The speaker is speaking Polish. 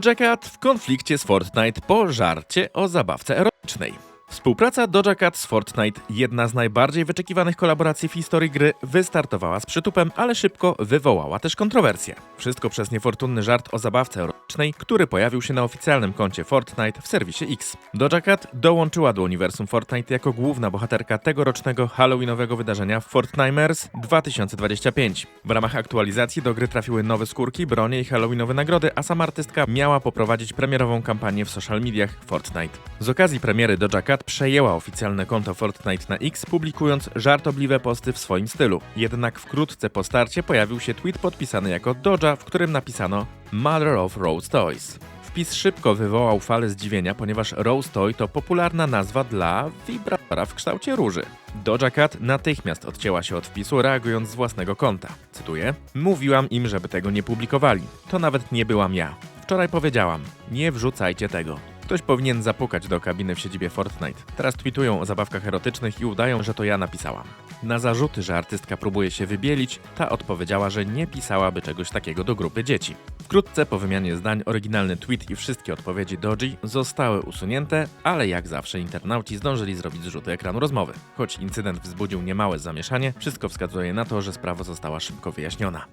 Doja Cat w konflikcie z Fortnite po żarcie o zabawce erotycznej. Współpraca Doja Cat z Fortnite, jedna z najbardziej wyczekiwanych kolaboracji w historii gry, wystartowała z przytupem, ale szybko wywołała też kontrowersje. Wszystko przez niefortunny żart o zabawce erotycznej, który pojawił się na oficjalnym koncie Fortnite w serwisie X. Doja Cat dołączyła do uniwersum Fortnite jako główna bohaterka tegorocznego halloweenowego wydarzenia Fortnimers 2025. W ramach aktualizacji do gry trafiły nowe skórki, bronie i halloweenowe nagrody, a sama artystka miała poprowadzić premierową kampanię w social mediach Fortnite. Z okazji premiery Doja Cat przejęła oficjalne konto Fortnite na X, publikując żartobliwe posty w swoim stylu. Jednak wkrótce po starcie pojawił się tweet podpisany jako Doja, w którym napisano Mother of Rose Toys. Wpis szybko wywołał falę zdziwienia, ponieważ Rose Toy to popularna nazwa dla wibratora w kształcie róży. Doja Cat natychmiast odcięła się od wpisu, reagując z własnego konta. Cytuję: Mówiłam im, żeby tego nie publikowali. To nawet nie byłam ja. Wczoraj powiedziałam: Nie wrzucajcie tego. Ktoś powinien zapukać do kabiny w siedzibie Fortnite. Teraz tweetują o zabawkach erotycznych i udają, że to ja napisałam. Na zarzuty, że artystka próbuje się wybielić, ta odpowiedziała, że nie pisałaby czegoś takiego do grupy dzieci. Wkrótce po wymianie zdań oryginalny tweet i wszystkie odpowiedzi Doji zostały usunięte, ale jak zawsze internauci zdążyli zrobić zrzuty ekranu rozmowy. Choć incydent wzbudził niemałe zamieszanie, wszystko wskazuje na to, że sprawa została szybko wyjaśniona.